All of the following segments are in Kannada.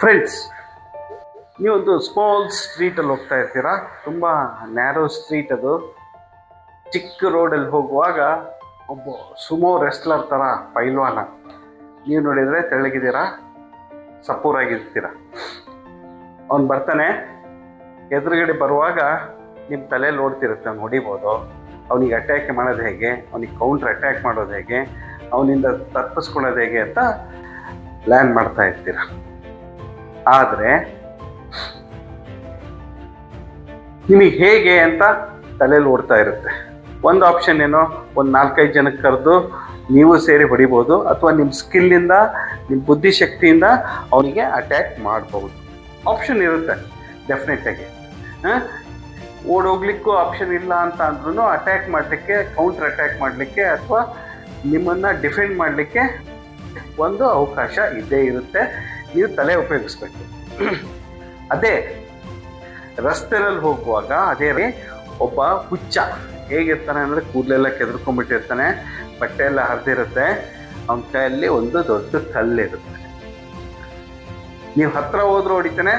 ಫ್ರೆಂಡ್ಸ್ ನೀವೊಂದು ಸ್ಮಾಲ್ ಸ್ಟ್ರೀಟಲ್ಲಿ ಹೋಗ್ತಾ ಇರ್ತೀರಾ? ತುಂಬ ನ್ಯಾರೋ ಸ್ಟ್ರೀಟ್ ಅದು. ಚಿಕ್ಕ ರೋಡಲ್ಲಿ ಹೋಗುವಾಗ ಒಬ್ಬ ಸುಮೋ ರೆಸ್ಲರ್ ಥರ ಪೈಲ್ವಾನ. ನೀವು ನೋಡಿದರೆ ತೆಳ್ಳಗಿದ್ದೀರಾ? ಸಪೂರಾಗಿರ್ತೀರ ಅವ್ನು ಬರ್ತಾನೆ. ಎದುರುಗಡೆ ಬರುವಾಗ ನಿಮ್ಮ ತಲೆಯಲ್ಲಿ ಓಡ್ತಿರುತ್ತೆ ಅವ್ನು ಹೊಡಿಬೋದು. ಅವನಿಗೆ ಅಟ್ಯಾಕ್ ಮಾಡೋದು ಹೇಗೆ? ಅವನಿಗೆ ಕೌಂಟ್ರ್ ಅಟ್ಯಾಕ್ ಮಾಡೋದು ಹೇಗೆ? ಅವನಿಂದ ತಪ್ಪಿಸ್ಕೊಳ್ಳೋದು ಹೇಗೆ ಅಂತ ಪ್ಲ್ಯಾನ್ ಮಾಡ್ತಾ ಇರ್ತೀರ? ಆದರೆ ನಿಮಗೆ ಹೇಗೆ ಅಂತ ತಲೆಯಲ್ಲಿ ಓಡ್ತಾ ಇರುತ್ತೆ. ಒಂದು ಆಪ್ಷನ್ ಏನೋ ಒಂದು ನಾಲ್ಕೈದು ಜನಕ್ಕೆ ಕರೆದು ನೀವು ಸೇರಿ ಹೊಡಿಬೋದು ಅಥವಾ ನಿಮ್ಮ ಸ್ಕಿಲ್ಲಿಂದ ನಿಮ್ಮ ಬುದ್ಧಿಶಕ್ತಿಯಿಂದ ಅವನಿಗೆ ಅಟ್ಯಾಕ್ ಮಾಡ್ಬೋದು. ಆಪ್ಷನ್ ಇರುತ್ತೆ ಡೆಫಿನೆಟಾಗಿ ಓಡೋಗ್ಲಿಕ್ಕೂ ಆಪ್ಷನ್ ಇಲ್ಲ ಅಂತ ಅಂದ್ರೂ ಅಟ್ಯಾಕ್ ಮಾಡಲಿಕ್ಕೆ ಕೌಂಟರ್ ಅಟ್ಯಾಕ್ ಮಾಡಲಿಕ್ಕೆ ಅಥವಾ ನಿಮ್ಮನ್ನು ಡಿಫೆಂಡ್ ಮಾಡಲಿಕ್ಕೆ ಒಂದು ಅವಕಾಶ ಇದ್ದೇ ಇರುತ್ತೆ. ನೀವು ತಲೆ ಉಪಯೋಗಿಸ್ಬೇಕು. ಅದೇ ರಸ್ತೆಯಲ್ಲಿ ಹೋಗುವಾಗ ಅದೇ ಒಬ್ಬ ಹುಚ್ಚ ಹೇಗಿರ್ತಾನೆ ಅಂದರೆ ಕೂದಲೆಲ್ಲ ಕೆದರ್ಕೊಂಡ್ಬಿಟ್ಟಿರ್ತಾನೆ, ಬಟ್ಟೆ ಎಲ್ಲ ಹರಿದಿರುತ್ತೆ, ಅವನ ಕೈಯಲ್ಲಿ ಒಂದು ದೊಡ್ಡ ಕಲ್ಲಿರುತ್ತೆ. ನೀವು ಹತ್ರ ಹೋದ್ರೂ ಹೊಡಿತಾನೆ,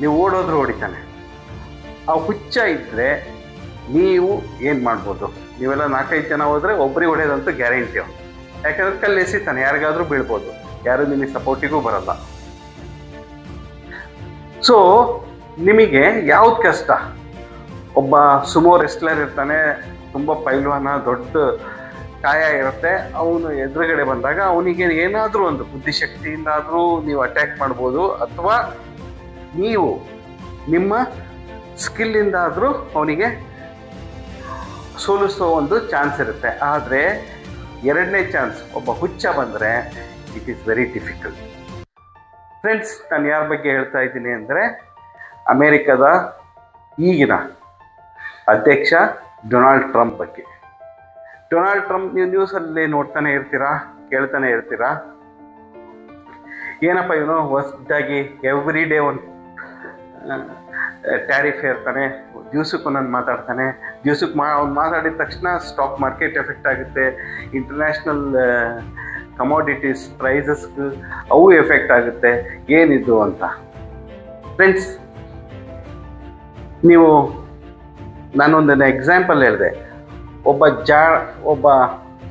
ನೀವು ಓಡೋದ್ರೂ ಹೊಡಿತಾನೆ. ಆ ಹುಚ್ಚ ಇದ್ದರೆ ನೀವು ಏನು ಮಾಡ್ಬೋದು? ನೀವೆಲ್ಲ ನಾಲ್ಕೈದು ಜನ ಹೋದರೆ ಒಬ್ಬರಿಗೆ ಹೊಡೆಯೋದಂತೂ ಗ್ಯಾರಂಟಿ ಅವನು. ಯಾಕಂದ್ರೆ ಕಲ್ಲು ಎಸಿತಾನೆ, ಯಾರಿಗಾದ್ರೂ ಬೀಳ್ಬೋದು. ಯಾರು ನಿಮಗೆ ಸಪೋರ್ಟಿಗೂ ಬರಲ್ಲ. ಸೊ ನಿಮಗೆ ಯಾವ್ದು ಕಷ್ಟ? ಒಬ್ಬ ಸುಮೋ ರೆಸ್ಲರ್ ಇರ್ತಾನೆ, ತುಂಬ ಪೈಲ್ವಾನ, ದೊಡ್ಡ ಕಾಯ ಇರುತ್ತೆ. ಅವನು ಎದುರುಗಡೆ ಬಂದಾಗ ಅವನಿಗೆ ಏನಾದರೂ ಒಂದು ಬುದ್ಧಿಶಕ್ತಿಯಿಂದಾದರೂ ನೀವು ಅಟ್ಯಾಕ್ ಮಾಡ್ಬೋದು, ಅಥವಾ ನೀವು ನಿಮ್ಮ ಸ್ಕಿಲ್ಲಿಂದಾದರೂ ಅವನಿಗೆ ಸೋಲಿಸೋ ಒಂದು ಚಾನ್ಸ್ ಇರುತ್ತೆ. ಆದರೆ ಎರಡನೇ ಚಾನ್ಸ್ ಒಬ್ಬ ಹುಚ್ಚ ಬಂದರೆ it is very difficult friends ನಾನು ಯಾರ ಬಗ್ಗೆ ಹೇಳ್ತಾ ಇದ್ದೀನಿ ಅಂದರೆ, ಅಮೇರಿಕದ ಈಗಿನ ಅಧ್ಯಕ್ಷ ಡೊನಾಲ್ಡ್ ಟ್ರಂಪ್ ಬಗ್ಗೆ. ಡೊನಾಲ್ಡ್ ಟ್ರಂಪ್, ನೀವು ನ್ಯೂಸಲ್ಲಿ ನೋಡ್ತಾನೆ ಇರ್ತೀರಾ, ಕೇಳ್ತಾನೆ ಇರ್ತೀರಾ? ಏನಪ್ಪ ಇವನು, ಹೊಸದಾಗಿ ಎವ್ರಿ ಡೇ ಒಂದು ಟ್ಯಾರಿಫ್ ಇರ್ತಾನೆ ದಿವ್ಸಕ್ಕೆ ಒಂದೊಂದು ಮಾತಾಡ್ತಾನೆ, ದಿವ್ಸಕ್ಕೆ ಮಾ, ಅವ್ನು ಮಾತಾಡಿದ ತಕ್ಷಣ ಸ್ಟಾಕ್ ಮಾರ್ಕೆಟ್ ಎಫೆಕ್ಟ್ ಆಗುತ್ತೆ ಇಂಟರ್ನ್ಯಾಷನಲ್ ಕಮೋಡಿಟೀಸ್ ಪ್ರೈಸಸ್ಗೆ ಅವು ಎಫೆಕ್ಟ್ ಆಗುತ್ತೆ. ಏನಿದು ಅಂತ. ಫ್ರೆಂಡ್ಸ್ ನೀವು, ನಾನೊಂದನ್ನು ಎಕ್ಸಾಂಪಲ್ ಹೇಳಿದೆ. ಒಬ್ಬ ಜಾ, ಒಬ್ಬ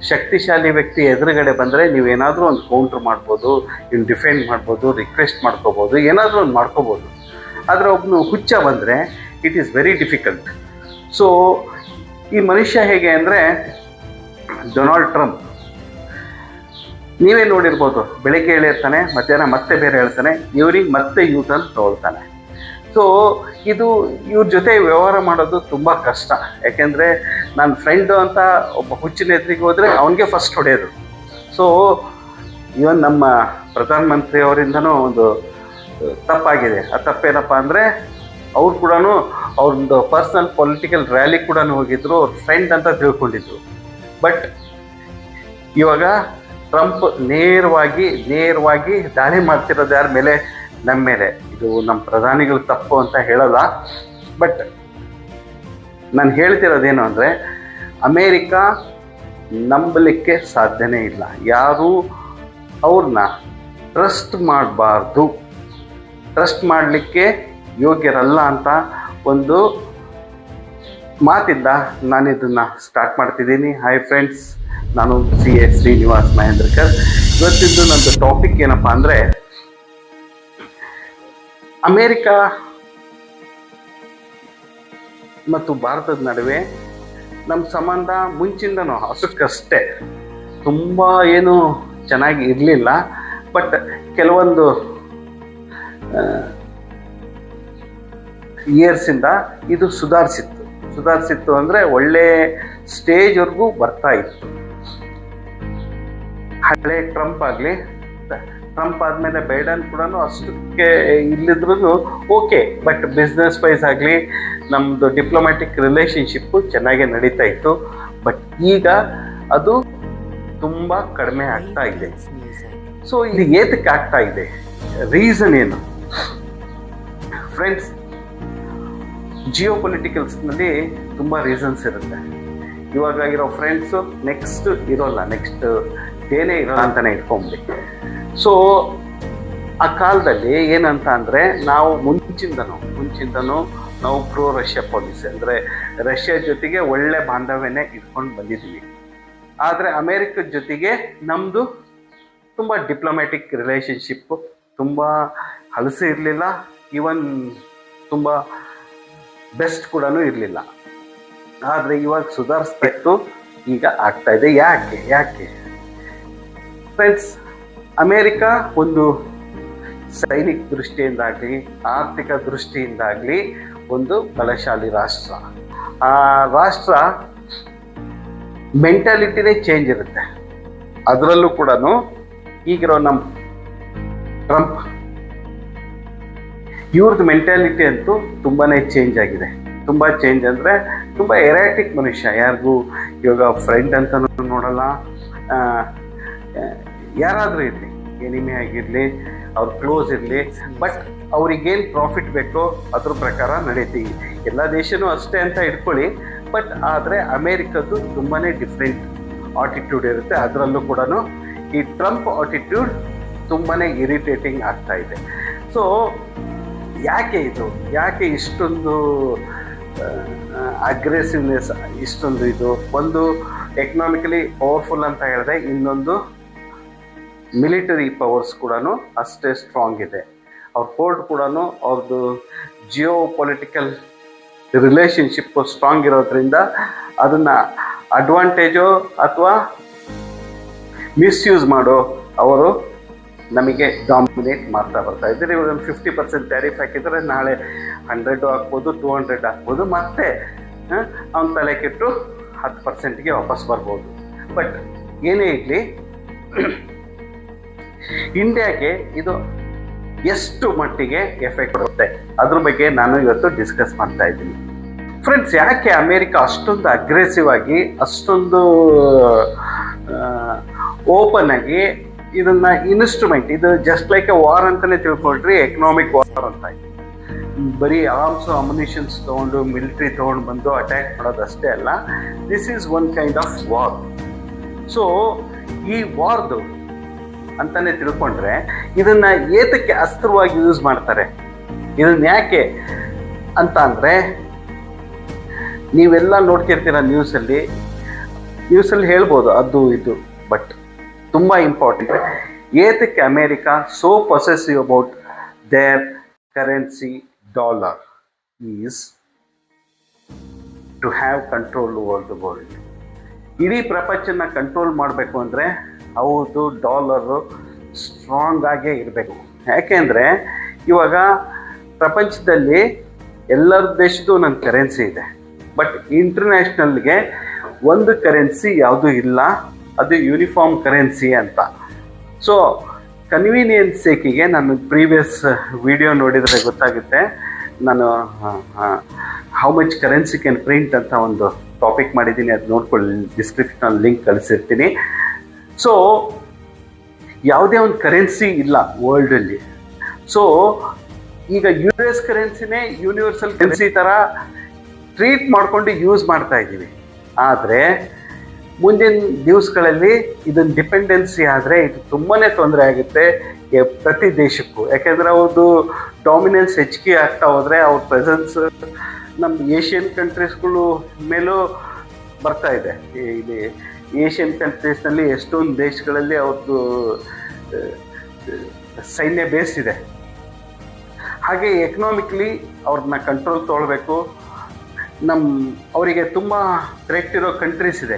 ಶಕ್ತಿಶಾಲಿ ವ್ಯಕ್ತಿ ಎದುರುಗಡೆ ಬಂದರೆ ನೀವೇನಾದರೂ ಒಂದು ಕೌಂಟ್ರ್ ಮಾಡ್ಬೋದು ಇನ್ನು ಡಿಫೆಂಡ್ ಮಾಡ್ಬೋದು ರಿಕ್ವೆಸ್ಟ್ ಮಾಡ್ಕೋಬೋದು, ಏನಾದರೂ ಒಂದು ಮಾಡ್ಕೋಬೋದು. ಆದರೆ ಒಬ್ಬನು ಹುಚ್ಚ ಬಂದರೆ it is very difficult so ಈ ಮನುಷ್ಯ ಹೇಗೆ ಅಂದರೆ ಡೊನಾಲ್ಡ್ ಟ್ರಂಪ್ ನೀವೇ ನೋಡಿರ್ಬೋದು, ಬೆಳಿಗ್ಗೆ ಹೇಳಿರ್ತಾನೆ ಮಧ್ಯಾಹ್ನ ಮತ್ತೆ ಬೇರೆ ಹೇಳ್ತಾನೆ ಇವ್ರಿಗೆ ಮತ್ತೆ ಯೂಟರ್ನ್ ತೊಗೊಳ್ತಾನೆ. ಸೊ ಇದು ಇವ್ರ ಜೊತೆ ವ್ಯವಹಾರ ಮಾಡೋದು ತುಂಬ ಕಷ್ಟ. ಯಾಕೆಂದರೆ ನನ್ನ ಫ್ರೆಂಡು ಅಂತ ಒಬ್ಬ ಹುಚ್ಚಿನ ಎದುರಿಗೆ ಹೋದರೆ ಅವನಿಗೆ ಫಸ್ಟ್ ಹೊಡೆಯೋದು. ಸೊ ಇವನ್ ನಮ್ಮ ಪ್ರಧಾನಮಂತ್ರಿ ಅವರಿಂದನೂ ಒಂದು ತಪ್ಪಾಗಿದೆ. ಆ ತಪ್ಪೇನಪ್ಪ ಅಂದರೆ, ಅವ್ರು ಕೂಡ ಅವ್ರದ್ದು ಪರ್ಸ್ನಲ್ ಪೊಲಿಟಿಕಲ್ ರ್ಯಾಲಿ ಕೂಡ ಹೋಗಿದ್ರು, ಅವ್ರ ಫ್ರೆಂಡ್ ಅಂತ ತಿಳ್ಕೊಂಡಿದ್ರು. ಬಟ್ ಇವಾಗ ಟ್ರಂಪ್ ನೇರವಾಗಿ ನೇರವಾಗಿ ದಾಳಿ ಮಾಡ್ತಿರೋದು ಯಾರ ಮೇಲೆ? ನಮ್ಮ ಮೇಲೆ. ಇದು ನಮ್ಮ ಪ್ರಧಾನಿಗಳು ತಪ್ಪು ಅಂತ ಹೇಳಲ್ಲ. ಬಟ್ ನಾನು ಹೇಳ್ತಿರೋದೇನು ಅಂದರೆ, ಅಮೇರಿಕಾ ನಂಬಲಿಕ್ಕೆ ಸಾಧ್ಯನೇ ಇಲ್ಲ. ಯಾರೂ ಅವ್ರನ್ನ ಟ್ರಸ್ಟ್ ಮಾಡಬಾರ್ದು. ಟ್ರಸ್ಟ್ ಮಾಡಲಿಕ್ಕೆ ಯೋಗ್ಯರಲ್ಲ ಅಂತ ಒಂದು ಮಾತಿಂದ ನಾನು ಇದನ್ನು ಸ್ಟಾರ್ಟ್ ಮಾಡ್ತಿದ್ದೀನಿ. ಹಾಯ್ ಫ್ರೆಂಡ್ಸ್ ನಾನು ಸಿ ಎ ಶ್ರೀನಿವಾಸ್ ಮಹೇಂದ್ರಕರ್. ಇವತ್ತಿದ್ದು ನಂದು ಟಾಪಿಕ್ ಏನಪ್ಪಾ ಅಂದರೆ, ಅಮೇರಿಕ ಮತ್ತು ಭಾರತದ ನಡುವೆ ನಮ್ಮ ಸಂಬಂಧ ಮುಂಚಿಂದನೂ ಅಷ್ಟಕ್ಕಷ್ಟೇ ತುಂಬ ಏನು ಚೆನ್ನಾಗಿ ಇರಲಿಲ್ಲ. ಬಟ್ ಕೆಲವೊಂದು ಇಯರ್ಸಿಂದ ಇದು ಸುಧಾರಿಸಿತ್ತು. ಸುಧಾರಿಸಿತ್ತು ಅಂದರೆ ಒಳ್ಳೆ ಸ್ಟೇಜ್ವರೆಗೂ ಬರ್ತಾ ಇತ್ತು. ಹಳೆ ಟ್ರಂಪ್ ಆಗಲಿ ಟ್ರಂಪ್ ಆದಮೇಲೆ ಬೈಡನ್ ಕೂಡ ಅಷ್ಟಕ್ಕೆ ಇಲ್ಲಿದ್ರೂ ಓಕೆ ಬಟ್ ಬಿಸ್ನೆಸ್ ವೈಸ್ ಆಗಲಿ ನಮ್ಮದು ಡಿಪ್ಲೊಮ್ಯಾಟಿಕ್ ರಿಲೇಷನ್ಶಿಪ್ಪು ಚೆನ್ನಾಗೇ ನಡೀತಾ ಇತ್ತು. ಬಟ್ ಈಗ ಅದು ತುಂಬ ಕಡಿಮೆ ಆಗ್ತಾ ಇದೆ. ಸೊ ಇಲ್ಲಿ ಏತಕ್ಕೆ ಆಗ್ತಾ ಇದೆ? ರೀಸನ್ ಏನು? ಫ್ರೆಂಡ್ಸ್ ಜಿಯೋ ಪೊಲಿಟಿಕಲ್ಸ್ನಲ್ಲಿ ತುಂಬ ರೀಸನ್ಸ್ ಇರುತ್ತೆ. ಇವಾಗ ಇರೋ ಫ್ರೆಂಡ್ಸು ನೆಕ್ಸ್ಟ್ ಇರೋಲ್ಲ ನೆಕ್ಸ್ಟ್ ಡೇನೇ ಇರೋಲ್ಲ ಅಂತಲೇ ಇಟ್ಕೊಂಬಿಡಿ ಸೊ ಆ ಕಾಲದಲ್ಲಿ ಏನಂತ ಅಂದರೆ ನಾವು ಮುಂಚಿಂದನೂ ಮುಂಚಿಂದನೂ ನಾವು ಪ್ರೋ ರಷ್ಯಾ ಪಾಲಿಸಿ ಅಂದರೆ ರಷ್ಯಾ ಜೊತೆಗೆ ಒಳ್ಳೆ ಬಾಂಧವ್ಯನೇ ಇಟ್ಕೊಂಡು ಬಂದಿದ್ದೀವಿ ಆದರೆ ಅಮೇರಿಕದ ಜೊತೆಗೆ ನಮ್ಮದು ತುಂಬ ಡಿಪ್ಲೊಮ್ಯಾಟಿಕ್ ರಿಲೇಷನ್ಶಿಪ್ಪು ತುಂಬ ಹಲಸು ಇರಲಿಲ್ಲ ಈವನ್ ತುಂಬ ಬೆಸ್ಟ್ ಕೂಡ ಇರಲಿಲ್ಲ. ಆದರೆ ಇವಾಗ ಸುಧಾರಿಸ್ತಾ ಇತ್ತು ಈಗ ಆಗ್ತಾ ಇದೆ. ಯಾಕೆ ಯಾಕೆ? ಫ್ರೆಂಡ್ಸ್ ಅಮೇರಿಕಾ ಒಂದು ಸೈನಿಕ ದೃಷ್ಟಿಯಿಂದಾಗಲಿ, ಆರ್ಥಿಕ ದೃಷ್ಟಿಯಿಂದಾಗಲಿ ಒಂದು ಬಲಶಾಲಿ ರಾಷ್ಟ್ರ. ಆ ರಾಷ್ಟ್ರ ಮೆಂಟಾಲಿಟಿನೇ ಚೇಂಜ್ ಇರುತ್ತೆ. ಅದರಲ್ಲೂ ಕೂಡ ಈಗಿರೋ ನಮ್ಮ ಟ್ರಂಪ್ ಇವ್ರದ್ದು ಮೆಂಟಾಲಿಟಿ ಅಂತೂ ತುಂಬಾ ಚೇಂಜ್ ಆಗಿದೆ. ತುಂಬ ಚೇಂಜ್ ಅಂದರೆ ತುಂಬ ಎರಾಟಿಕ್ ಮನುಷ್ಯ. ಯಾರಿಗೂ ಇವಾಗ ಫ್ರೆಂಡ್ ಅಂತಲೂ ನೋಡಲ್ಲ. ಯಾರಾದರೂ ಇರಲಿ. ಎನಿಮೆ ಆಗಿರಲಿ, ಅವ್ರ ಕ್ಲೋಸ್ ಇರಲಿ. ಬಟ್ ಅವ್ರಿಗೇನು ಪ್ರಾಫಿಟ್ ಬೇಕೋ ಅದ್ರ ಪ್ರಕಾರ ನಡೀತಿ. ಎಲ್ಲ ದೇಶನೂ ಅಷ್ಟೇ ಅಂತ ಇಟ್ಕೊಳ್ಳಿ. ಬಟ್ ಆದರೆ ಅಮೇರಿಕದ್ದು ತುಂಬಾ ಡಿಫ್ರೆಂಟ್ ಆಟಿಟ್ಯೂಡ್ ಇರುತ್ತೆ. ಅದರಲ್ಲೂ ಕೂಡ ಈ ಟ್ರಂಪ್ ಆಟಿಟ್ಯೂಡ್ ತುಂಬಾ ಇರಿಟೇಟಿಂಗ್ ಆಗ್ತಾ ಇದೆ. ಸೊ ಯಾಕೆ ಇದು? ಯಾಕೆ ಇಷ್ಟೊಂದು ಅಗ್ರೆಸಿವ್ನೆಸ್ ಇಷ್ಟೊಂದು ಇದು? ಒಂದು ಎಕನಾಮಿಕಲಿ ಪವರ್ಫುಲ್ ಅಂತ ಹೇಳಿದೆ, ಇನ್ನೊಂದು ಮಿಲಿಟರಿ ಪವರ್ಸ್ ಕೂಡ ಅಷ್ಟೇ ಸ್ಟ್ರಾಂಗ್ ಇದೆ. ಅವ್ರ ಕೋರ್ಟ್ ಕೂಡ ಅವ್ರದ್ದು ಜಿಯೋ ಪೊಲಿಟಿಕಲ್ ರಿಲೇಷನ್ಶಿಪ್ಪು ಸ್ಟ್ರಾಂಗ್ ಇರೋದ್ರಿಂದ ಅದನ್ನು ಅಡ್ವಾಂಟೇಜು ಅಥವಾ ಮಿಸ್ಯೂಸ್ ಮಾಡೋ ಅವರು ನಮಗೆ ಡಾಮಿನೇಟ್ ಮಾಡ್ತಾ ಬರ್ತಾ ಇದ್ದಾರೆ. ಇವಾಗ ಒಂದು ಫಿಫ್ಟಿ ಪರ್ಸೆಂಟ್ ಟ್ಯಾರಿಫ್ ಹಾಕಿದರೆ ನಾಳೆ ಹಂಡ್ರೆಡು ಹಾಕ್ಬೋದು ಟೂ ಹಂಡ್ರೆಡ್ ಹಾಕ್ಬೋದು, ಮತ್ತೆ ಅವ್ನ ತಲೆ ಕೆಟ್ಟು ಹತ್ತು ಪರ್ಸೆಂಟ್ಗೆ ವಾಪಸ್ ಬರ್ಬೋದು. ಬಟ್ ಏನೇ ಇರಲಿ ಇಂಡಿಯಾಗೆ ಇದು ಎಷ್ಟು ಮಟ್ಟಿಗೆ ಎಫೆಕ್ಟ್ ಕೊಡುತ್ತೆ? ಅದ್ರ ಬಗ್ಗೆ ನಾನು ಇವತ್ತು ಡಿಸ್ಕಸ್ ಮಾಡ್ತಾ ಇದ್ದೀನಿ. ಫ್ರೆಂಡ್ಸ್ ಯಾಕೆ ಅಮೇರಿಕ ಅಷ್ಟೊಂದು ಅಗ್ರೆಸಿವ್ ಆಗಿ, ಅಷ್ಟೊಂದು ಓಪನ್ ಆಗಿ ಇದನ್ನ ಇನ್ಸ್ಟ್ರೂಮೆಂಟ್ ಇದು ಜಸ್ಟ್ ಲೈಕ್ ಎ ವಾರ್ ಅಂತಲೇ ತಿಳ್ಕೊಳ್ರಿ ಎಕನಾಮಿಕ್ ವಾರ್ ಅಂತ ಬರೀ ಆರ್ಮ್ಸ್ ಅಮ್ಯುನಿಷನ್ಸ್ ತೊಗೊಂಡು ಮಿಲಿಟ್ರಿ ತೊಗೊಂಡು ಬಂದು ಅಟ್ಯಾಕ್ ಮಾಡೋದು ಅಷ್ಟೇ ಅಲ್ಲ this is one kind of war so ಈ ವಾರ್ದು ಅಂತಾನೆ ತಿಳ್ಕೊಂಡ್ರೆ ಇದನ್ನ ಏತಕ್ಕೆ ಅಸ್ತ್ರವಾಗಿ ಯೂಸ್ ಮಾಡ್ತಾರೆ? ಇದನ್ನ ಯಾಕೆ ಅಂತ ಅಂದ್ರೆ, ನೀವೆಲ್ಲ ನೋಡ್ತಿರ್ತೀರ ನ್ಯೂಸಲ್ಲಿ ನ್ಯೂಸಲ್ಲಿ ಹೇಳ್ಬೋದು ಅದು ಇದು ಬಟ್ ತುಂಬ ಇಂಪಾರ್ಟೆಂಟ್ ಏತಕ್ಕೆ America so possessive about their currency dollar is to have control over the world ಇಡೀ ಪ್ರಪಂಚನ ಕಂಟ್ರೋಲ್ ಮಾಡಬೇಕು ಅಂದರೆ ಹೌದು, ಡಾಲರು ಸ್ಟ್ರಾಂಗ್ ಆಗೇ ಇರಬೇಕು. ಯಾಕೆಂದರೆ ಇವಾಗ ಪ್ರಪಂಚದಲ್ಲಿ ಎಲ್ಲರ ದೇಶದ್ದು ನನ್ನ ಕರೆನ್ಸಿ ಇದೆ. ಬಟ್ ಇಂಟರ್ನ್ಯಾಷನಲ್ಗೆ ಒಂದು ಕರೆನ್ಸಿ ಯಾವುದೂ ಇಲ್ಲ, ಅದು ಯೂನಿಫಾರ್ಮ್ ಕರೆನ್ಸಿ ಅಂತ. ಸೊ ಕನ್ವೀನಿಯನ್ಸ್ ಸೇಕಿಗೆ ನಾನು ಪ್ರೀವಿಯಸ್ ವಿಡಿಯೋ ನೋಡಿದರೆ ಗೊತ್ತಾಗುತ್ತೆ. ನಾನು, how much currency can print ಅಂತ ಒಂದು ಟಾಪಿಕ್ ಮಾಡಿದ್ದೀನಿ. ಅದು ನೋಡ್ಕೊಳ್ಳಿ ಡಿಸ್ಕ್ರಿಪ್ಷನಲ್ಲಿ ಲಿಂಕ್ ಕಳಿಸಿರ್ತೀನಿ. ಸೊ ಯಾವುದೇ ಒಂದು ಕರೆನ್ಸಿ ಇಲ್ಲ ವರ್ಲ್ಡಲ್ಲಿ ಸೊ ಈಗ ಯು ಎಸ್ ಕರೆನ್ಸಿನೇ ಯೂನಿವರ್ಸಲ್ ಕರೆನ್ಸಿ ಥರ ಟ್ರೀಟ್ ಮಾಡ್ಕೊಂಡು ಯೂಸ್ ಮಾಡ್ತಾ ಇದ್ದೀವಿ. ಆದರೆ, ಮುಂದಿನ ದಿವಸಗಳಲ್ಲಿ ಇದನ್ನು ಡಿಪೆಂಡೆನ್ಸಿ ಆದರೆ ಇದು ತುಂಬಾ ತೊಂದರೆ ಆಗುತ್ತೆ ಪ್ರತಿ ದೇಶಕ್ಕೂ. ಯಾಕೆಂದರೆ ಅವ್ರದ್ದು ಡಾಮಿನೆನ್ಸ್ ಹೆಚ್ಚಿಗೆ ಆಗ್ತಾ ಹೋದರೆ ಅವ್ರ ಪ್ರೆಸೆನ್ಸ್ ನಮ್ಮ ಏಷ್ಯನ್ ಕಂಟ್ರೀಸ್ಗಳು ಮೇಲೂ ಬರ್ತಾ ಇದೆ. ಇಲ್ಲಿ ಏಷ್ಯನ್ ಕಂಟ್ರೀಸ್ನಲ್ಲಿ ಎಷ್ಟೊಂದು ದೇಶಗಳಲ್ಲಿ ಅವ್ರದ್ದು ಸೈನ್ಯ ಬೇಸ್ ಇದೆ. ಹಾಗೆ ಎಕನಾಮಿಕ್ಲಿ ಅವ್ರನ್ನ ಕಂಟ್ರೋಲ್ ತೊಗೊಳ್ಬೇಕು. ನಮ್ಮ ಅವರಿಗೆ ತುಂಬ ಥ್ರೆಟ್ ಇರೋ ಕಂಟ್ರೀಸ್ ಇದೆ.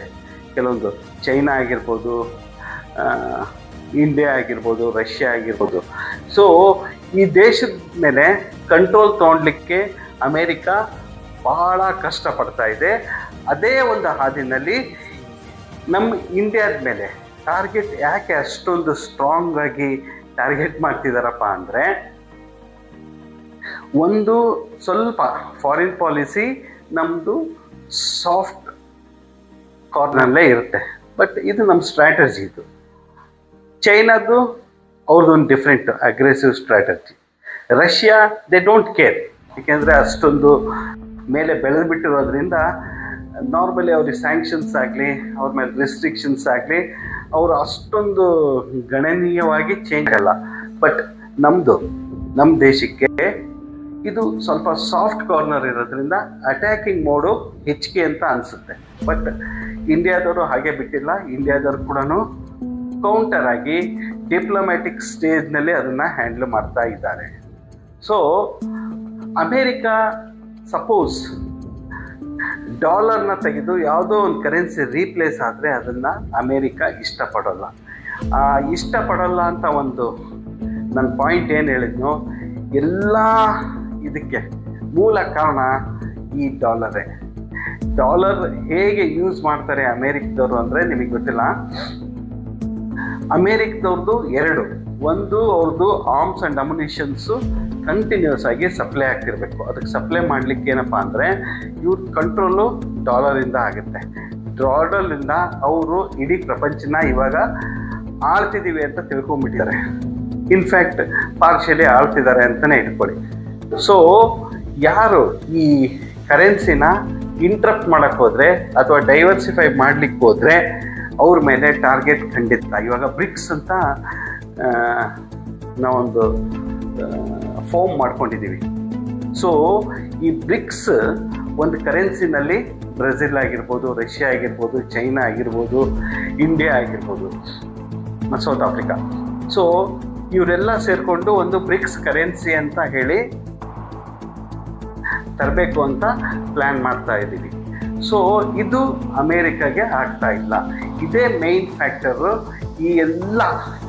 ಕೆಲವೊಂದು ಚೈನಾ ಆಗಿರ್ಬೋದು ಇಂಡಿಯಾ ಆಗಿರ್ಬೋದು ರಷ್ಯಾ ಆಗಿರ್ಬೋದು. ಸೊ ಈ ದೇಶದ ಮೇಲೆ ಕಂಟ್ರೋಲ್ ತೊಗೊಳ್ಲಿಕ್ಕೆ ಅಮೇರಿಕಾ ಭಾಳ ಕಷ್ಟಪಡ್ತಾ ಇದೆ. ಅದೇ ಒಂದು ಹಾದಿನಲ್ಲಿ ನಮ್ಮ ಇಂಡಿಯಾದ ಮೇಲೆ ಟಾರ್ಗೆಟ್ ಯಾಕೆ ಅಷ್ಟೊಂದು ಸ್ಟ್ರಾಂಗ್ ಆಗಿ ಟಾರ್ಗೆಟ್ ಮಾಡ್ತಿದಾರಪ್ಪ ಅಂದರೆ, ಒಂದು ಸ್ವಲ್ಪ ಫಾರಿನ್ ಪಾಲಿಸಿ ನಮ್ಮದು ಸಾಫ್ಟ್ ಕಾರ್ನಲ್ಲೇ ಇರುತ್ತೆ. ಬಟ್ ಇದು ನಮ್ಮ ಸ್ಟ್ರಾಟಜಿ ಇದು. ಚೈನಾದು ಅವ್ರದ್ದೊಂದು different aggressive strategy Russia they don't care ಏಕೆಂದರೆ ಅಷ್ಟೊಂದು ಮೇಲೆ ಬೆಳೆದು ಬಿಟ್ಟಿರೋದ್ರಿಂದ ನಾರ್ಮಲಿ ಅವ್ರಿಗೆ ಸ್ಯಾಂಕ್ಷನ್ಸ್ ಆಗಲಿ, ಅವ್ರ ಮೇಲೆ ರೆಸ್ಟ್ರಿಕ್ಷನ್ಸ್ ಆಗಲಿ, ಅವರು ಅಷ್ಟೊಂದು ಗಣನೀಯವಾಗಿ ಚೇಂಜ್ ಅಲ್ಲ ಬಟ್ ನಮ್ಮದು ನಮ್ಮ ದೇಶಕ್ಕೆ ಇದು ಸ್ವಲ್ಪ ಸಾಫ್ಟ್ ಕಾರ್ನರ್ ಇರೋದ್ರಿಂದ ಅಟ್ಯಾಕಿಂಗ್ ಮೋಡು ಹೆಚ್ಚಿಗೆ ಅಂತ ಅನಿಸುತ್ತೆ. ಬಟ್ ಇಂಡಿಯಾದವರು ಹಾಗೆ ಬಿಟ್ಟಿಲ್ಲ. ಇಂಡಿಯಾದವರು ಕೂಡ ಕೌಂಟರ್ ಆಗಿ ಡಿಪ್ಲೊಮ್ಯಾಟಿಕ್ ಸ್ಟೇಜ್ನಲ್ಲಿ ಅದನ್ನು ಹ್ಯಾಂಡಲ್ ಮಾಡ್ತಾ ಇದ್ದಾರೆ. ಸೊ ಅಮೇರಿಕಾ ಸಪೋಸ್ ಡಾಲರ್ನ ತೆಗೆದು ಯಾವುದೋ ಒಂದು ಕರೆನ್ಸಿ ರೀಪ್ಲೇಸ್ ಆದರೆ ಅದನ್ನು ಅಮೇರಿಕ ಇಷ್ಟಪಡೋಲ್ಲ. ಇಷ್ಟಪಡೋಲ್ಲ ಅಂತ ಒಂದು ನನ್ನ ಪಾಯಿಂಟ್ ಏನು ಹೇಳಿದ್ನೋ, ಎಲ್ಲ ಇದಕ್ಕೆ ಮೂಲ ಕಾರಣ ಈ ಡಾಲರೇ ಡಾಲರ್ ಹೇಗೆ ಯೂಸ್ ಮಾಡ್ತಾರೆ ಅಮೇರಿಕದವರು ಅಂದರೆ ನಿಮಗೆ ಗೊತ್ತಿಲ್ಲ. ಅಮೇರಿಕದವ್ರದ್ದು ಎರಡು. ಒಂದು ಅವ್ರದ್ದು ಆರ್ಮ್ಸ್ ಆ್ಯಂಡ್ ಅಮ್ಯುನಿಷನ್ಸು ಕಂಟಿನ್ಯೂಸ್ ಆಗಿ ಸಪ್ಲೈ ಆಗ್ತಿರ್ಬೇಕು ಅದಕ್ಕೆ ಸಪ್ಲೈ ಮಾಡಲಿಕ್ಕೆ ಏನಪ್ಪ ಅಂದರೆ ಇವ್ರ ಕಂಟ್ರೋಲು ಡಾಲರಿಂದ ಆಗುತ್ತೆ. ಡಾಲರಿಂದ ಅವರು ಇಡೀ ಪ್ರಪಂಚನ ಇವಾಗ ಆಳ್ತಿದ್ದೀವಿ ಅಂತ ತಿಳ್ಕೊಂಬಿಟ್ಟಿದ್ದಾರೆ ಇನ್ಫ್ಯಾಕ್ಟ್ ಪಾರ್ಶಲಿ ಆಳ್ತಿದ್ದಾರೆ ಅಂತಲೇ ಇಟ್ಕೊಳ್ಳಿ. ಸೊ ಯಾರು ಈ ಕರೆನ್ಸಿನ ಇಂಟ್ರಪ್ಟ್ ಮಾಡೋಕ್ಕೆ ಹೋದರೆ ಅಥವಾ ಡೈವರ್ಸಿಫೈ ಮಾಡ್ಲಿಕ್ಕೆ ಹೋದರೆ ಅವ್ರ ಮೇಲೆ ಟಾರ್ಗೆಟ್ ಖಂಡಿತ. ಇವಾಗ ಬ್ರಿಕ್ಸ್ ಅಂತ ನಾವೊಂದು ಫೋಮ್ ಮಾಡ್ಕೊಂಡಿದ್ದೀವಿ. ಸೊ ಈ ಬ್ರಿಕ್ಸ್ ಒಂದು ಕರೆನ್ಸಿನಲ್ಲಿ ಬ್ರೆಜಿಲ್ ಆಗಿರ್ಬೋದು, ರಷ್ಯಾ ಆಗಿರ್ಬೋದು, ಚೈನಾ ಆಗಿರ್ಬೋದು, ಇಂಡಿಯಾ ಆಗಿರ್ಬೋದು ಸೌತ್ ಆಫ್ರಿಕಾ. ಸೊ ಇವರೆಲ್ಲ ಸೇರಿಕೊಂಡು ಒಂದು ಬ್ರಿಕ್ಸ್ ಕರೆನ್ಸಿ ಅಂತ ಹೇಳಿ ತರಬೇಕು ಅಂತ ಪ್ಲ್ಯಾನ್ ಮಾಡ್ತಾ ಇದ್ದೀವಿ. ಸೊ ಇದು ಅಮೇರಿಕಾಗೆ ಆಗ್ತಾ ಇಲ್ಲ. ಇದೇ ಮೇನ್ ಫ್ಯಾಕ್ಟರು ಈ ಎಲ್ಲ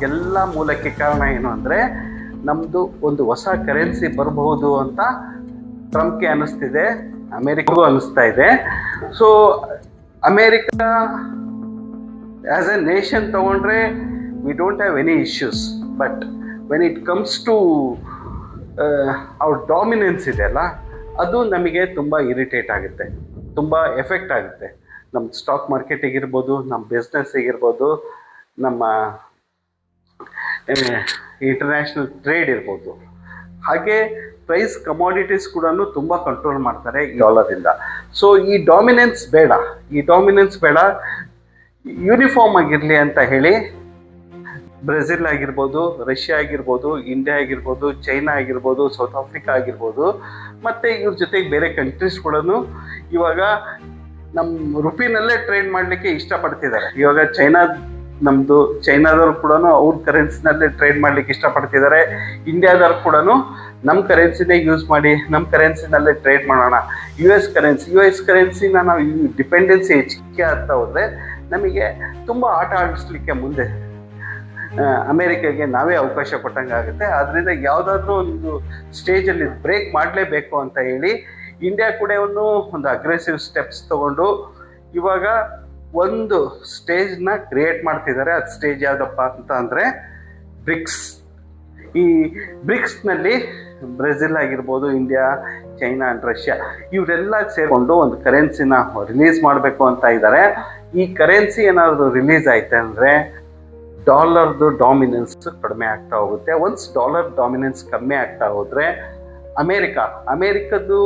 ಎಲ್ಲ ಮೂಲಕ್ಕೆ ಕಾರಣ ಏನು ಅಂದರೆ ನಮ್ಮದು ಒಂದು ಹೊಸ ಕರೆನ್ಸಿ ಬರಬಹುದು ಅಂತ ಟ್ರಂಪ್ಗೆ ಅನ್ನಿಸ್ತಿದೆ, ಅಮೇರಿಕಾಗೂ ಅನ್ನಿಸ್ತಾ ಇದೆ. So America as a nation ತಗೊಂಡ್ರೆ we don't have any issues but when it comes to ಅವ್ರ ಡಾಮಿನೆನ್ಸ್ ಇದೆಯಲ್ಲ ಅದು ನಮಗೆ ತುಂಬ ಇರಿಟೇಟ್ ಆಗುತ್ತೆ, ತುಂಬ ಎಫೆಕ್ಟ್ ಆಗುತ್ತೆ. ನಮ್ಮ ಸ್ಟಾಕ್ ಮಾರ್ಕೆಟಿಗಿರ್ಬೋದು ನಮ್ಮ ಬಿಸ್ನೆಸ್ಸಿಗಿರ್ಬೋದು ನಮ್ಮ ಇಂಟರ್ನ್ಯಾಷನಲ್ ಟ್ರೇಡ್ ಇರ್ಬೋದು. ಹಾಗೆ ಪ್ರೈಸ್ ಕಮಾಡಿಟೀಸ್ ಕೂಡ ತುಂಬ ಕಂಟ್ರೋಲ್ ಮಾಡ್ತಾರೆ ಈ ಡಾಲರಿಂದ ಸೊ ಈ ಡಾಮಿನೆನ್ಸ್ ಬೇಡ. ಈ ಡಾಮಿನೆನ್ಸ್ ಬೇಡ. ಯೂನಿಫಾರ್ಮ್ ಆಗಿರಲಿ ಅಂತ ಹೇಳಿ, ಬ್ರೆಜಿಲ್ ಆಗಿರ್ಬೋದು, ರಷ್ಯಾ ಆಗಿರ್ಬೋದು, ಇಂಡಿಯಾ ಆಗಿರ್ಬೋದು, ಚೈನಾ ಆಗಿರ್ಬೋದು, ಸೌತ್ ಆಫ್ರಿಕಾ ಆಗಿರ್ಬೋದು, ಮತ್ತು ಇವ್ರ ಜೊತೆಗೆ ಬೇರೆ ಕಂಟ್ರೀಸ್ ಕೂಡ ಇವಾಗ ನಮ್ಮ ರುಪಿನಲ್ಲೇ ಟ್ರೇಡ್ ಮಾಡಲಿಕ್ಕೆ ಇಷ್ಟಪಡ್ತಿದ್ದಾರೆ. ಇವಾಗ ಚೈನಾ ನಮ್ಮದು ಚೈನಾದವ್ರು ಕೂಡ ಅವ್ರ ಕರೆನ್ಸಿನಲ್ಲೇ ಟ್ರೇಡ್ ಮಾಡ್ಲಿಕ್ಕೆ ಇಷ್ಟಪಡ್ತಿದ್ದಾರೆ ಇಂಡಿಯಾದವ್ರು ಕೂಡ ನಮ್ಮ ಕರೆನ್ಸಿನೇ ಯೂಸ್ ಮಾಡಿ ನಮ್ಮ ಕರೆನ್ಸಿನಲ್ಲೇ ಟ್ರೇಡ್ ಮಾಡೋಣ. U S currency U S ಕರೆನ್ಸಿನ ನಾವು ಡಿಪೆಂಡೆನ್ಸಿ ಹೆಚ್ಚಿಗೆ ಆಗ್ತಾ ಹೋದ್ರೆ ನಮಗೆ ತುಂಬ ಆಟ ಆಡಿಸ್ಲಿಕ್ಕೆ ಮುಂದೆ ಅಮೇರಿಕಾಗೆ ನಾವೇ ಅವಕಾಶ ಕೊಟ್ಟಂಗೆ ಆಗುತ್ತೆ. ಆದ್ದರಿಂದ ಯಾವುದಾದ್ರೂ ಒಂದು ಸ್ಟೇಜಲ್ಲಿ ಬ್ರೇಕ್ ಮಾಡಲೇಬೇಕು ಅಂತ ಹೇಳಿ ಇಂಡಿಯಾ ಕೂಡ ಒಂದು ಅಗ್ರೆಸಿವ್ ಸ್ಟೆಪ್ಸ್ ತಗೊಂಡು ಇವಾಗ ಒಂದು ಸ್ಟೇಜ್ನ ಕ್ರಿಯೇಟ್ ಮಾಡ್ತಿದ್ದಾರೆ. ಅದು ಸ್ಟೇಜ್ ಯಾವುದಪ್ಪ ಅಂತ ಅಂದರೆ ಬ್ರಿಕ್ಸ್ ಈ ಬ್ರಿಕ್ಸ್ನಲ್ಲಿ ಬ್ರೆಜಿಲ್ ಆಗಿರ್ಬೋದು, ಇಂಡಿಯಾ, ಚೈನಾ ಆ್ಯಂಡ್ ರಷ್ಯಾ ಇವರೆಲ್ಲ ಸೇರಿಕೊಂಡು ಒಂದು ಕರೆನ್ಸಿನ ರಿಲೀಸ್ ಮಾಡಬೇಕು ಅಂತ ಇದ್ದಾರೆ. ಈ ಕರೆನ್ಸಿ ಏನಾದರೂ ರಿಲೀಸ್ ಆಯ್ತು ಅಂದರೆ ಡಾಲರ್ದು ಡಾಮಿನೆನ್ಸ್ ಕಡಿಮೆ ಆಗ್ತಾ ಹೋಗುತ್ತೆ. ಒನ್ಸ್ ಡಾಲರ್ ಡಾಮಿನೆನ್ಸ್ ಕಮ್ಮಿ ಆಗ್ತಾ ಹೋದರೆ ಅಮೇರಿಕಾ, ಅಮೇರಿಕದ್ದು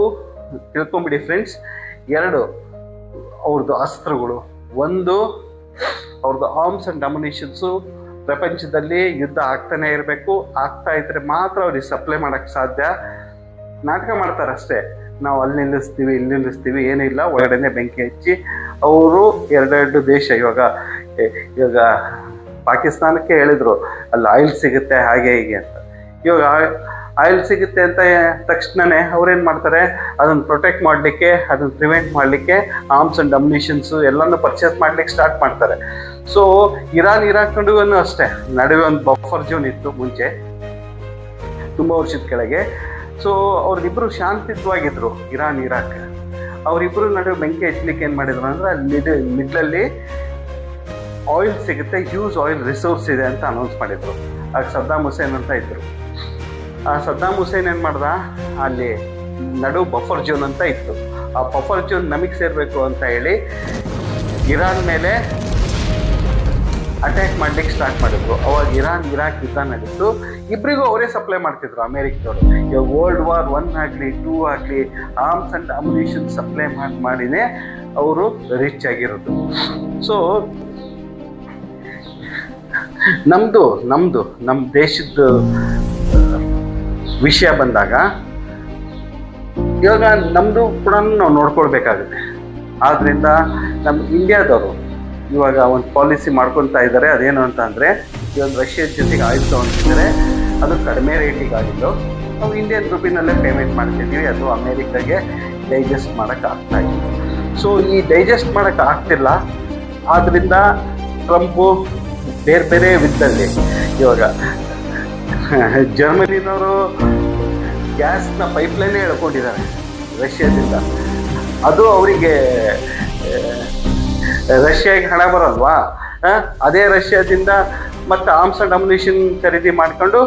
ತಿಳ್ಕೊಂಬಿಡಿ ಫ್ರೆಂಡ್ಸ್ ಎರಡು ಅವ್ರದ್ದು ಅಸ್ತ್ರಗಳು ಒಂದು ಅವ್ರದ್ದು ಆರ್ಮ್ಸ್ ಆ್ಯಂಡ್ ಡಮಿನೇಷನ್ಸು ಪ್ರಪಂಚದಲ್ಲಿ ಯುದ್ಧ ಆಗ್ತಾನೆ ಇರಬೇಕು. ಆಗ್ತಾ ಇದ್ರೆ ಮಾತ್ರ ಅವ್ರಿಗೆ ಸಪ್ಲೈ ಮಾಡೋಕ್ಕೆ ಸಾಧ್ಯ. ನಾಟಕ ಮಾಡ್ತಾರೆ ಅಷ್ಟೇ ನಾವು ಅಲ್ಲಿ ನಿಲ್ಲಿಸ್ತೀವಿ, ಇಲ್ಲಿ ನಿಲ್ಲಿಸ್ತೀವಿ ಏನಿಲ್ಲ ಒಳಗಡೆನೆ ಬೆಂಕಿ ಹಚ್ಚಿ, ಅವರು ಎರಡೆರಡು ದೇಶ ಇವಾಗ ಇವಾಗ ಪಾಕಿಸ್ತಾನಕ್ಕೆ ಹೇಳಿದ್ರು, ಅಲ್ಲಿ ಆಯಿಲ್ ಸಿಗುತ್ತೆ, ಹಾಗೆ ಹೀಗೆ ಅಂತ. ಇವಾಗ ಆಯಿಲ್ ಸಿಗುತ್ತೆ ಅಂತ ತಕ್ಷಣನೇ ಅವ್ರೇನು ಮಾಡ್ತಾರೆ? ಅದನ್ನು ಪ್ರೊಟೆಕ್ಟ್ ಮಾಡಲಿಕ್ಕೆ, ಅದನ್ನು ಪ್ರಿವೆಂಟ್ ಮಾಡಲಿಕ್ಕೆ ಆರ್ಮ್ಸ್ ಆ್ಯಂಡ್ ಅಮ್ಯುನಿಷನ್ಸು ಎಲ್ಲನೂ ಪರ್ಚೇಸ್ ಮಾಡ್ಲಿಕ್ಕೆ ಸ್ಟಾರ್ಟ್ ಮಾಡ್ತಾರೆ. ಸೊ ಇರಾನ್, ಇರಾಕ್ ನಡುವೆನೂ ಅಷ್ಟೇ. ನಡುವೆ ಒಂದು ಬಫರ್ ಜೋನ್ ಇತ್ತು ಮುಂಚೆ. ತುಂಬ ವರ್ಷದ ಕೆಳಗೆ. ಸೊ ಅವ್ರಿಗಿಬ್ಬರು ಶಾಂತಿಯುತವಾಗಿದ್ರು, ಇರಾನ್, ಇರಾಕ್. ಅವರಿಬ್ಬರು ನಡುವೆ ಬೆಂಕಿ ಹಚ್ಚಲಿಕ್ಕೆ ಏನು ಮಾಡಿದ್ರು ಅಂದರೆ, ಅಲ್ಲಿ ಮಿಡ್ ಮಿಡ್ಲಲ್ಲಿ ಆಯಿಲ್ ಸಿಗುತ್ತೆ ಯೂಸ್ ಆಯಿಲ್ ರಿಸೋರ್ಸ್ ಇದೆ ಅಂತ ಅನೌನ್ಸ್ ಮಾಡಿದರು. ಆಗ ಸದ್ದಾಮ್ ಹುಸೇನ್ ಅಂತ ಇದ್ರು. ಆ ಸದ್ದಾಮ್ ಹುಸೇನ್ ಏನು ಮಾಡ್ದ? ಅಲ್ಲಿ ನಡು ಬಫರ್ ಜೋನ್ ಅಂತ ಇತ್ತು. ಆ ಬಫರ್ ಜೋನ್ ನಮಗೆ ಸೇರಬೇಕು ಅಂತ ಹೇಳಿ ಇರಾನ್ ಮೇಲೆ ಅಟ್ಯಾಕ್ ಮಾಡ್ಲಿಕ್ಕೆ ಸ್ಟಾರ್ಟ್ ಮಾಡಿದ್ರು. ಅವಾಗ ಇರಾನ್, ಇರಾಕ್ ಯುದ್ಧ ನಡೀತು. ಇಬ್ಬರಿಗೂ ಅವರೇ ಸಪ್ಲೈ ಮಾಡ್ತಿದ್ರು, ಅಮೇರಿಕದವರು. ಇವಾಗ ವರ್ಲ್ಡ್ ವಾರ್ ಒನ್ ಆಗಲಿ ಟೂ ಆಗಲಿ ಆರ್ಮ್ಸ್ ಆ್ಯಂಡ್ ಅಮ್ಯುನೇಷನ್ ಸಪ್ಲೈ ಮಾಡಿ, ಮಾಡಿನೇ ಅವರು ರಿಚ್ ಆಗಿರೋದು. ಸೊ ನಮ್ಮದು ನಮ್ಮದು ನಮ್ಮ ದೇಶದ ವಿಷಯ ಬಂದಾಗ ಇವಾಗ ನಮ್ಮದು ಕೂಡ ನಾವು ನೋಡ್ಕೊಳ್ಬೇಕಾಗುತ್ತೆ. ಆದ್ದರಿಂದ ನಮ್ಮ ಇಂಡಿಯಾದವರು ಇವಾಗ ಒಂದು ಪಾಲಿಸಿ ಮಾಡ್ಕೊತಾ ಇದ್ದಾರೆ. ಅದೇನು ಅಂತ ಅಂದರೆ ಇವಾಗ ರಷ್ಯಾದ ಜೊತೆಗೆ ಆಯಿತು ತೊಗೊಂಡಿದ್ದಾರೆ ಅದು ಕಡಿಮೆ ರೇಟಿಗೆ ಆಗಿದ್ದು ನಾವು ಇಂಡಿಯನ್ ರುಪಿನಲ್ಲೇ ಪೇಮೆಂಟ್ ಮಾಡ್ತಿದ್ದೀವಿ. ಅದು ಅಮೇರಿಕಾಗೆ ಡೈಜೆಸ್ಟ್ ಮಾಡೋಕ್ಕೆ ಆಗ್ತಾ ಇಲ್ಲ. ಸೊ ಈ ಡೈಜೆಸ್ಟ್ ಮಾಡೋಕ್ಕೆ ಆಗ್ತಿಲ್ಲ. ಆದ್ದರಿಂದ ಟ್ರಂಪು ಬೇರೆ ಬೇರೆ ವಿಧದಲ್ಲಿ ಇವಾಗ ಜರ್ಮನಿನವರು ಗ್ಯಾಸ್ನ ಪೈಪ್ಲೈನೇ ಹೇಳ್ಕೊಂಡಿದ್ದಾರೆ ರಷ್ಯಾದಿಂದ. ಅದು ಅವರಿಗೆ ರಷ್ಯಾಗೆ ಹಣ ಬರಲ್ವಾ? ಅದೇ ರಷ್ಯಾದಿಂದ ಮತ್ತೆ ಆರ್ಮ್ಸ್ ಅಂಡ್ ಅಮ್ಯುನಿಷನ್ ಖರೀದಿ ಮಾಡ್ಕೊಂಡು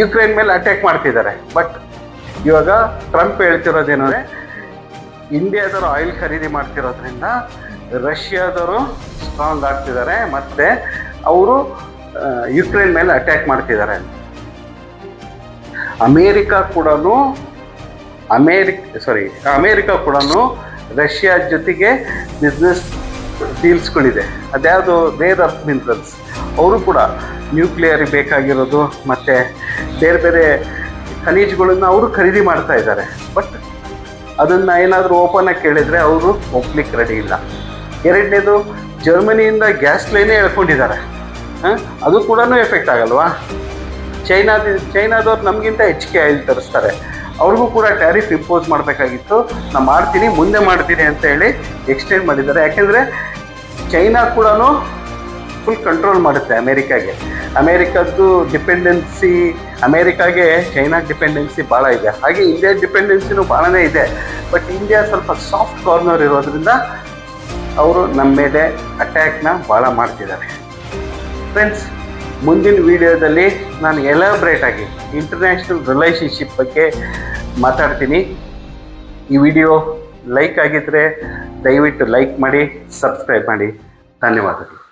ಯುಕ್ರೇನ್ ಮೇಲೆ ಅಟ್ಯಾಕ್ ಮಾಡ್ತಿದ್ದಾರೆ. ಬಟ್ ಇವಾಗ ಟ್ರಂಪ್ ಹೇಳ್ತಿರೋದೇನಂದ್ರೆ ಇಂಡಿಯಾದವರು ಆಯಿಲ್ ಖರೀದಿ ಮಾಡ್ತಿರೋದ್ರಿಂದ ರಷ್ಯಾದವರು ಸ್ಟ್ರಾಂಗ್ ಆಗ್ತಿದ್ದಾರೆ. ಮತ್ತೆ ಅವರು ಯುಕ್ರೇನ್ ಮೇಲೆ ಅಟ್ಯಾಕ್ ಮಾಡ್ತಿದ್ದಾರೆ. ಅಮೇರಿಕಾ ಕೂಡ ಅಮೇರಿಕ ಸಾರಿ ಅಮೇರಿಕಾ ಕೂಡ ರಷ್ಯಾ ಜೊತೆಗೆ ಬಿಸ್ನೆಸ್ ಡೀಲ್ಸ್ಗಳಿದೆ ಅದ್ಯಾವುದು ರೇರ್ ಅರ್ತ್ ಮಿನರಲ್ಸ್ ಅವರು ಕೂಡ ನ್ಯೂಕ್ಲಿಯರ್ ಬೇಕಾಗಿರೋದು, ಮತ್ತು ಬೇರೆ ಬೇರೆ ಖನಿಜಗಳನ್ನು ಅವರು ಖರೀದಿ ಮಾಡ್ತಾ ಇದ್ದಾರೆ. ಬಟ್ ಅದನ್ನು ಏನಾದರೂ ಓಪನ್ ಆಗಿ ಕೇಳಿದರೆ ಅವರು ಒಪ್ಲಿಕ್ಕೆ ರೆಡಿ ಇಲ್ಲ. ಎರಡನೇದು ಜರ್ಮನಿಯಿಂದ ಗ್ಯಾಸ್ ಲೈನೇ ಎಳ್ಕೊಂಡಿದ್ದಾರೆ. ಅದು ಕೂಡ ಎಫೆಕ್ಟ್ ಆಗಲ್ವಾ? ಚೈನಾದ, ಚೈನಾದವ್ರು ನಮಗಿಂತ ಹೆಚ್ಚಿಗೆ ಆಯಿಲ್ ತರಿಸ್ತಾರೆ. ಅವ್ರಿಗೂ ಕೂಡ ಟ್ಯಾರಿಫ್ ಇಂಪೋಸ್ ಮಾಡಬೇಕಾಗಿತ್ತು. ನಾನು ಮಾಡ್ತೀನಿ, ಮುಂದೆ ಮಾಡ್ತೀನಿ ಅಂತ ಹೇಳಿ ಎಕ್ಸ್ಟೆಂಡ್ ಮಾಡಿದ್ದಾರೆ. ಯಾಕೆಂದರೆ ಚೈನಾ ಕೂಡ ಫುಲ್ ಕಂಟ್ರೋಲ್ ಮಾಡುತ್ತೆ ಅಮೇರಿಕಾಗೆ. ಅಮೇರಿಕದ್ದು ಡಿಪೆಂಡೆನ್ಸಿ ಅಮೇರಿಕಾಗೆ ಚೈನಾ ಡಿಪೆಂಡೆನ್ಸಿ ಭಾಳ ಇದೆ. ಹಾಗೆ ಇಂಡಿಯಾ ಡಿಪೆಂಡೆನ್ಸಿನೂ ಭಾಳನೇ ಇದೆ. ಬಟ್ ಇಂಡಿಯಾ ಸ್ವಲ್ಪ ಸಾಫ್ಟ್ ಕಾರ್ನರ್ ಇರೋದ್ರಿಂದ ಅವರು ನಮ್ಮ ಮೇಲೆ ಅಟ್ಯಾಕ್ನ ಭಾಳ ಮಾಡ್ತಿದ್ದಾರೆ. ಫ್ರೆಂಡ್ಸ್, ಮುಂದಿನ ವಿಡಿಯೋದಲ್ಲಿ ನಾನು ಎಲಾಬ್ರೇಟ್ ಆಗಿ ಇಂಟರ್ನ್ಯಾಷನಲ್ ರಿಲೇಷನ್ಶಿಪ್ ಬಗ್ಗೆ ಮಾತಾಡ್ತೀನಿ. ಈ ವಿಡಿಯೋ ಲೈಕ್ ಆಗಿದ್ದರೆ ದಯವಿಟ್ಟು ಲೈಕ್ ಮಾಡಿ ಸಬ್ಸ್ಕ್ರೈಬ್ ಮಾಡಿ. ಧನ್ಯವಾದಗಳು.